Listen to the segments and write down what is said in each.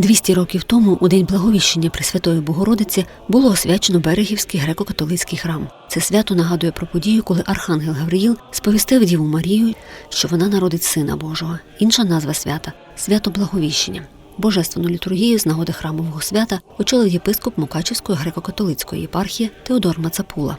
200 років тому, у день благовіщення Пресвятої Богородиці, було освячено Берегівський греко-католицький храм. Це свято нагадує про подію, коли архангел Гавриїл сповістив Діву Марію, що вона народить сина Божого. Інша назва свята свято Благовіщення. Божественну літургію з нагоди храмового свята очолив єпископ Мукачівської греко-католицької єпархії Теодор Мацапула.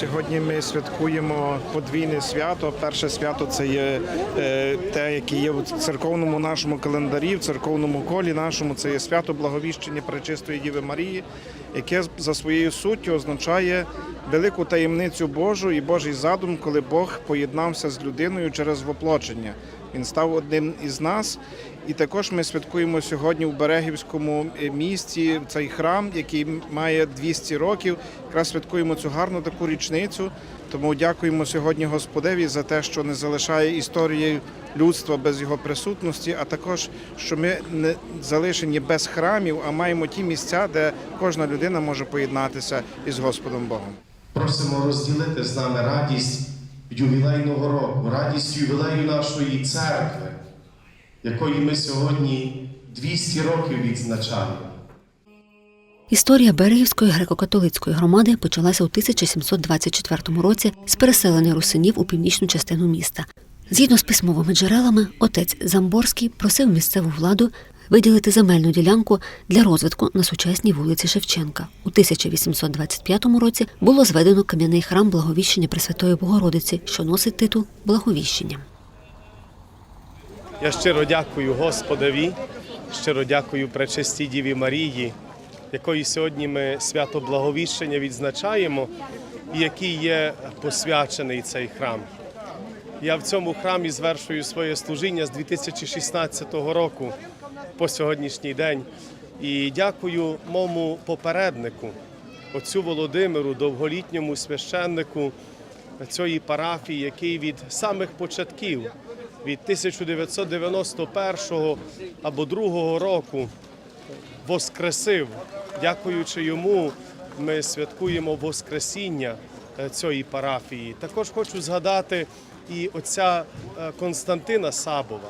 Сьогодні ми святкуємо подвійне свято. Перше свято це є е, те, яке є в церковному нашому календарі, в церковному колі нашому. Це є свято Благовіщення Пречистої Діви Марії, яке за своєю суттю означає велику таємницю Божу і Божий задум, коли Бог поєднався з людиною через воплочення. Він став одним із нас. І також ми святкуємо сьогодні в Берегівському е, місті цей храм, який має 200 років. Якраз святкуємо цю гарну таку річницю. Тому дякуємо сьогодні Господеві за те, що не залишає історії людства без його присутності, а також що ми не залишені без храмів, а маємо ті місця, де кожна людина може поєднатися із Господом Богом. Просимо розділити з нами радість ювілейного року, радість ювілею нашої церкви, якої ми сьогодні 200 років відзначаємо. Історія Берегівської греко-католицької громади почалася у 1724 році з переселення русинів у північну частину міста. Згідно з письмовими джерелами, отець Замборський просив місцеву владу виділити земельну ділянку для розвитку на сучасній вулиці Шевченка. У 1825 році було зведено кам'яний храм Благовіщення Пресвятої Богородиці, що носить титул Благовіщення. Я щиро дякую Господеві, щиро дякую Пречистій Діві Марії, якої сьогодні ми свято Благовіщення відзначаємо, і який є посвячений цей храм. Я в цьому храмі звершую своє служіння з 2016 року по сьогоднішній день. І дякую моєму попереднику, отцю Володимиру, довголітньому священнику цієї парафії, який від самих початків, від 1991 або 2 року воскресив. Дякуючи йому, ми святкуємо Воскресіння е, цієї парафії. Також хочу згадати і отця е, Константина Сабова,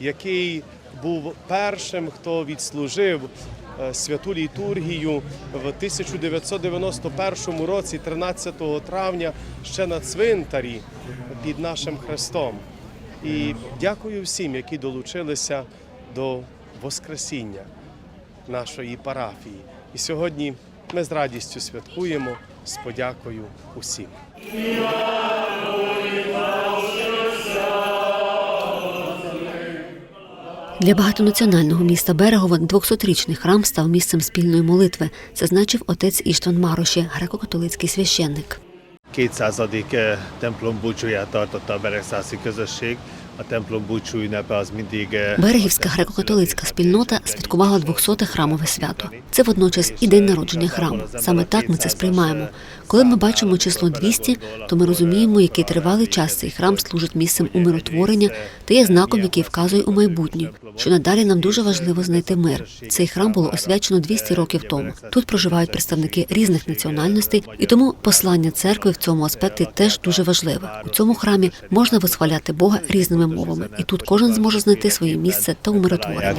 який був першим, хто відслужив е, святу літургію в 1991 році, 13 травня, ще на цвинтарі під нашим хрестом. І дякую всім, які долучилися до Воскресіння нашої парафії. І сьогодні ми з радістю святкуємо з подякою усім. Для багатонаціонального міста Берегово 200-річний храм став місцем спільної молитви, зазначив отець Іштван Мароші, греко-католицький священник. 200. eh, templom búcsúját tartotta a Beregszászi közösség. Ünnepe az mindig eh, Берегівська греко-католицька спільнота святкувала 200-те храмове свято. Це водночас і день народження храму. Саме так ми це сприймаємо. Коли ми бачимо число 200, то ми розуміємо, який тривалий час цей храм служить місцем умиротворення та є знаком, який вказує у майбутнє, що надалі нам дуже важливо знайти мир. Цей храм було освячено 200 років тому. Тут проживають представники різних національностей, і тому послання церкви в цьому аспекті теж дуже важливе. У цьому храмі можна висхваляти Бога різними мовами, і тут кожен зможе знайти своє місце та умиротворення.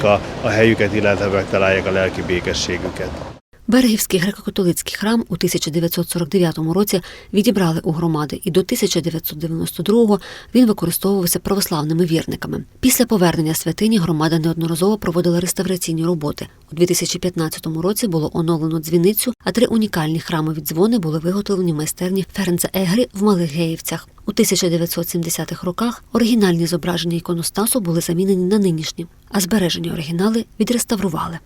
Берегівський греко-католицький храм у 1949 році відібрали у громади, і до 1992-го він використовувався православними вірниками. Після повернення святині громада неодноразово проводила реставраційні роботи. У 2015 році було оновлено дзвіницю, а три унікальні храмові дзвони були виготовлені в майстерні Ференца Егрі в Малих Геївцях. У 1970-х роках оригінальні зображення іконостасу були замінені на нинішні, а збережені оригінали відреставрували.